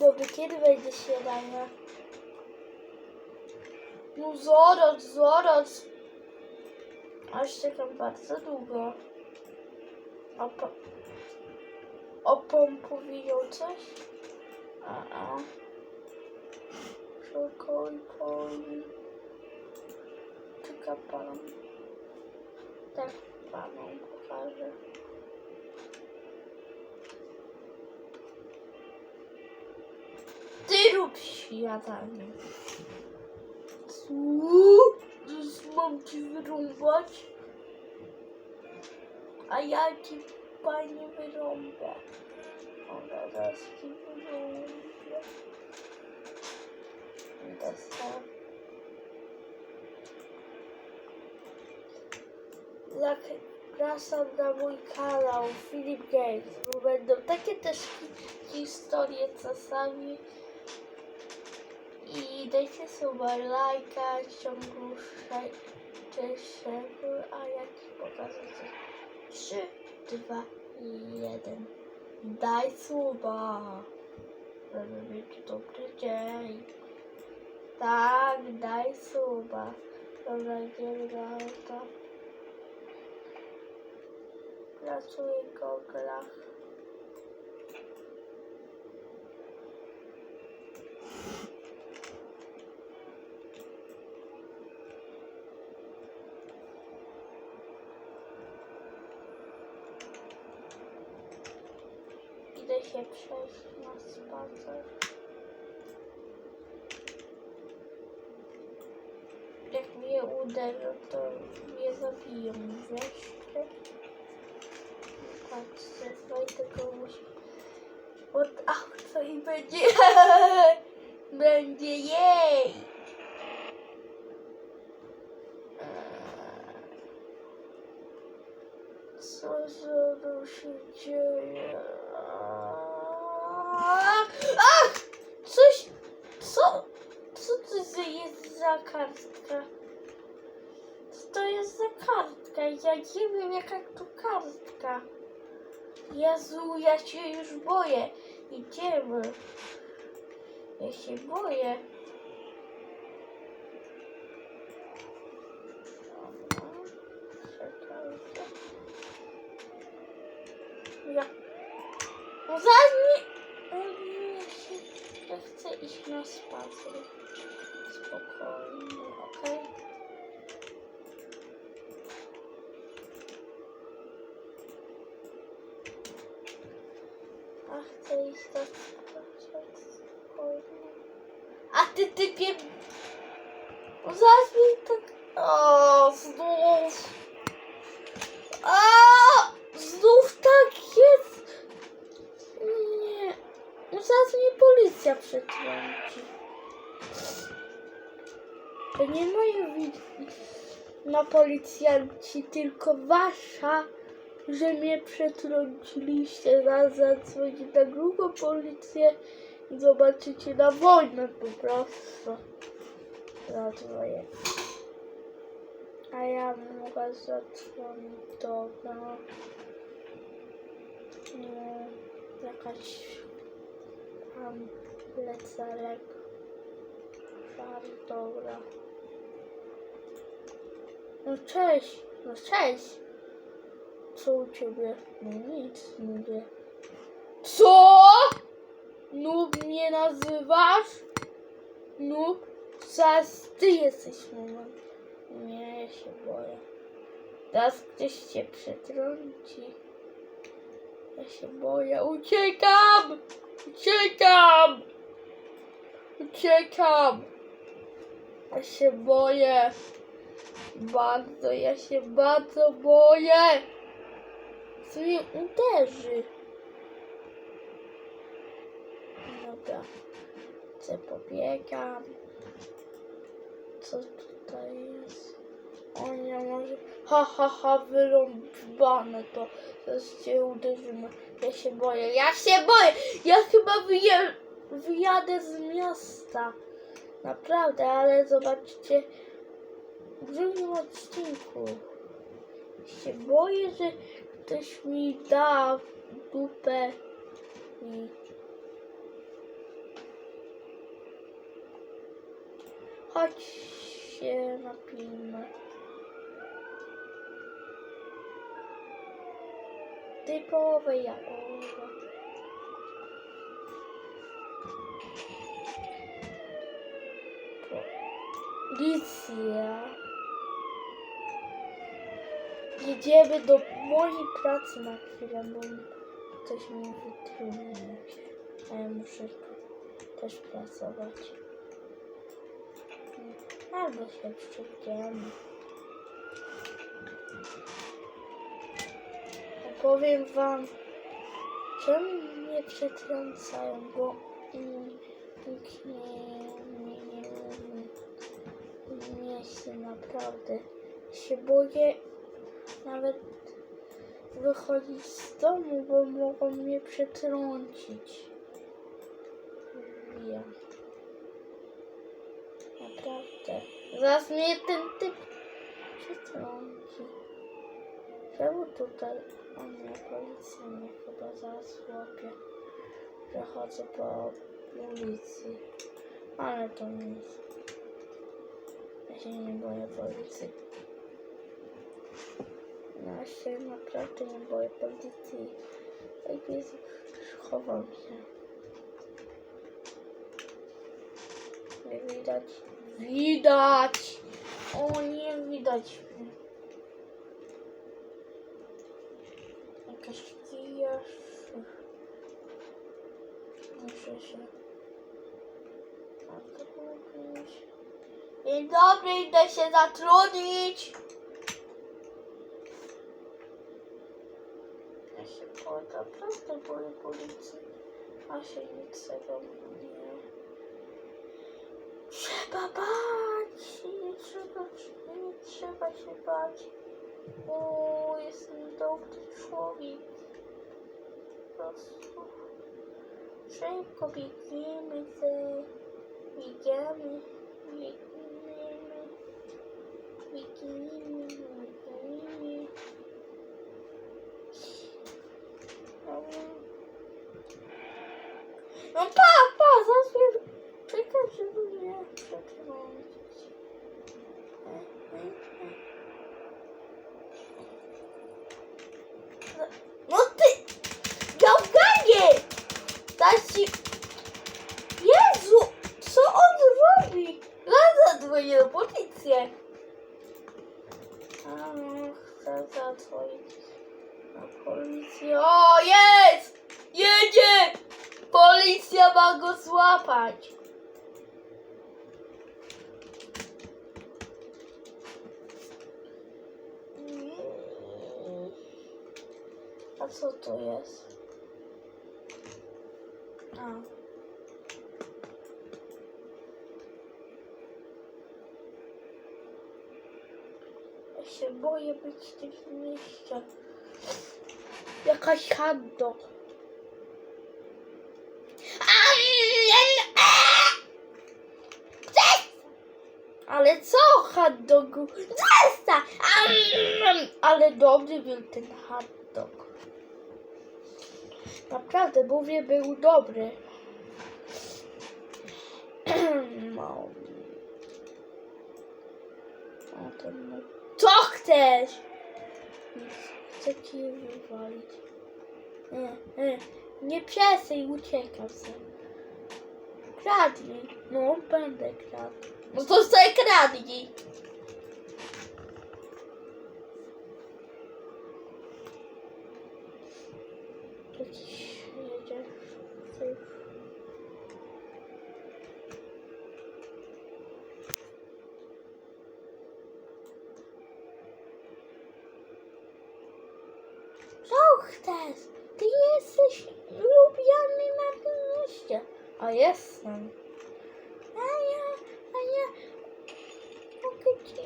dobry, kiedy będzie śniadanie? No zaraz, zaraz. Aż czekam bardzo długo. A, pa... A pan powiedział coś? A, a. Czekaj pan. Czeka pan. Tak panu pokażę. Śniadanie. Co? Zaraz mam ci wyrąbać? A ja ci panie wyrąbę. Ona zaraz ci wyrąbę. Dostał. Zapraszam na mój kanał Filip Games, bo będą takie też hi- historie czasami. Dajcie sobie lajka w ciągu trzeciego, a ja ci pokażę coś. 3, 2, 1. Daj suba. Żeby mieć dobry dzień. Tak, daj suba. Dobra, idziemy na to. Pracuję w goglach. Idę się przejść na spacer. Jak mnie uderzą, to mnie zabiją, wiesz? Patrzcie, Wojtek musi od auta i będzie będzie jej. Co za to się dzieje? Ach! Coś, co, to jest za kartka? Co to jest za kartka? Ja nie wiem jaka to kartka. Jezu, ja się już boję. Idziemy. Ja się boję. Ja. No mi... chcę iść na spacer. Spokojnie, okej? A chcę iść na spacer. Spokojnie. A ty typie... No zaraz mi tak... O, znów... A, znów tak jest. No zaraz mnie policja przetrąci. To nie moja wina, policjanci, tylko wasza, że mnie przetrąciliście. Zaraz zadzwonię na drugą policję i zobaczycie na wojnę po prostu. Zadzwonię. A ja mogę zadzwonić do no, no, jakaś tam lecelek. Tam, dobra. No cześć, no cześć. Co u ciebie? No nic, mówię. Co? Noob mnie nazywasz? Noob? Zaraz ty jesteś moment. Nie, się boję. Teraz ktoś cię przetrąci. Ja się boję. Uciekam! Uciekam! Uciekam! Ja się boję. Bardzo, ja się bardzo boję. Co mnie uderzy? Dobra. Co pobiegam? Co tutaj jest? O nie, może... Ha, ha, ha, wyrąbane to. Zaraz cię uderzymy. Ja się boję, ja się boję! Ja chyba wyje... wyjadę z miasta. Naprawdę, ale zobaczcie w drugim odcinku. Się boję, że ktoś mi da w dupę i... Chodź się napijmy. Typowe jagowe. Policja. Jedziemy do mojej pracy na chwilę, bo ktoś mnie wytrudnił. A ja muszę też pracować. Albo się przywdziemy. Opowiem wam, czemu mnie przetrącają, bo mm, nikt nie, nie, nie się naprawdę. Się boję nawet wychodzić z domu, bo mogą mnie przetrącić. Ja. Naprawdę. Zaraz mnie ten typ przetrąci. Czemu tutaj? O nie, policja mnie chyba zaraz łapie. Że chodzę po ulicy. Ale to nic. Ja się nie boję policji. Ja się naprawdę nie boję policji. Jak jest, chowam się. Nie widać. Widać! O nie widać. Jakaś kija. Muszę się zatrudnić. Dzień dobry, idę się zatrudnić. Ja się boję, naprawdę boję policji. A się nic tego nie... się bać. O, jestem dobry człowiek. Po prostu. Szybko biegniemy ze... Biegamy. Biegniemy. Biegniemy. Biegniemy. Dobra. No pa, pa, zaraz mnie czekam, żeby mnie przetrącić. No ty, gałganie! Daj ci... Jezu, co on robi? Na policję. Chcę zadzwonić na policję. O, jest! Jedzie! Policja ma go złapać. A co to jest? A. się boję być w tym mieście. Jakaś dog. Ale co hot dogu? Zesta! Ale dobry był ten hot dog. Naprawdę, mówię, był dobry. No. O, ten mój. Chcesz? Chcę ci wywalić. Nie, nie, nie piesej, uciekam sobie. Kradnij. No, będę kradł. No to sobie kradnij. Jakiś jedzie. Syf. Chcesz? Ty jesteś lubiany na tym mieście. A jestem. A ja, a ja mogę ci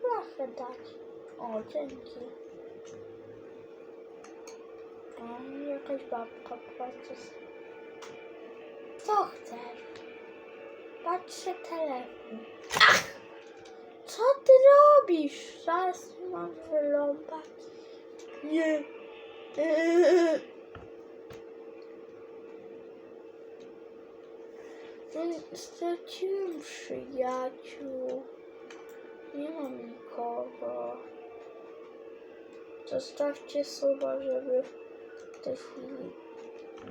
blachę dać. O, dzięki. A jakaś babka patrzy. Co chcesz? Patrzę telefon. Ach! Co ty robisz? Zaraz mam wyląbać. Nie. Straciłem przyjaciół. Nie mam nikogo. Zostawcie słowa, żeby w tej chwili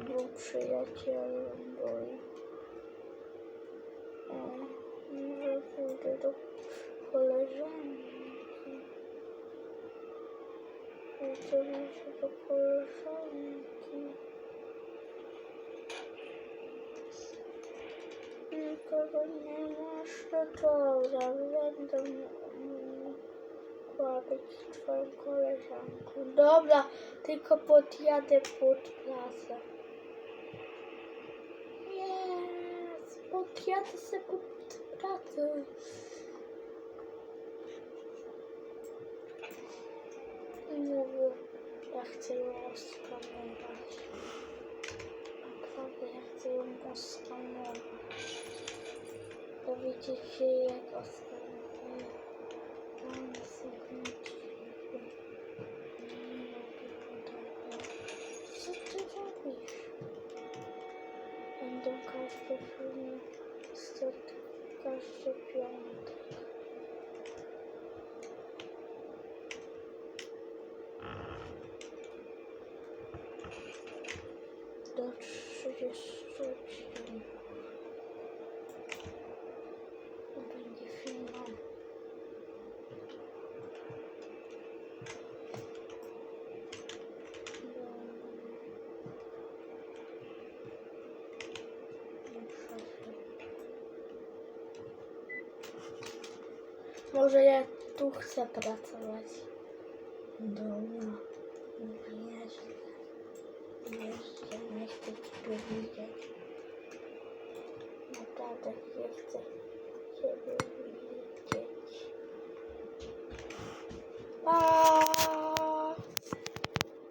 był przyjacielem, bo może pójdę do będę mm, kładać twoją koleżanką. Dobra, tylko podjadę pod prasę. Jest, podjadę sobie pod pracę. Mówię, ja chcę ją oskanować. Naprawdę, ja chcę ją oskanować. Dowiecie się jak oskanuję. Mam sekundkę. Nie mogę podawać. Co ty robisz? Będą każde filmy, set, każdy piątek. Do 30 odcinków. Może ja tu chcę pracować. Dobra. Jeszcze. Jeszcze nie chcę ciebie widzieć. Naprawdę nie chcę ciebie widzieć. Pa!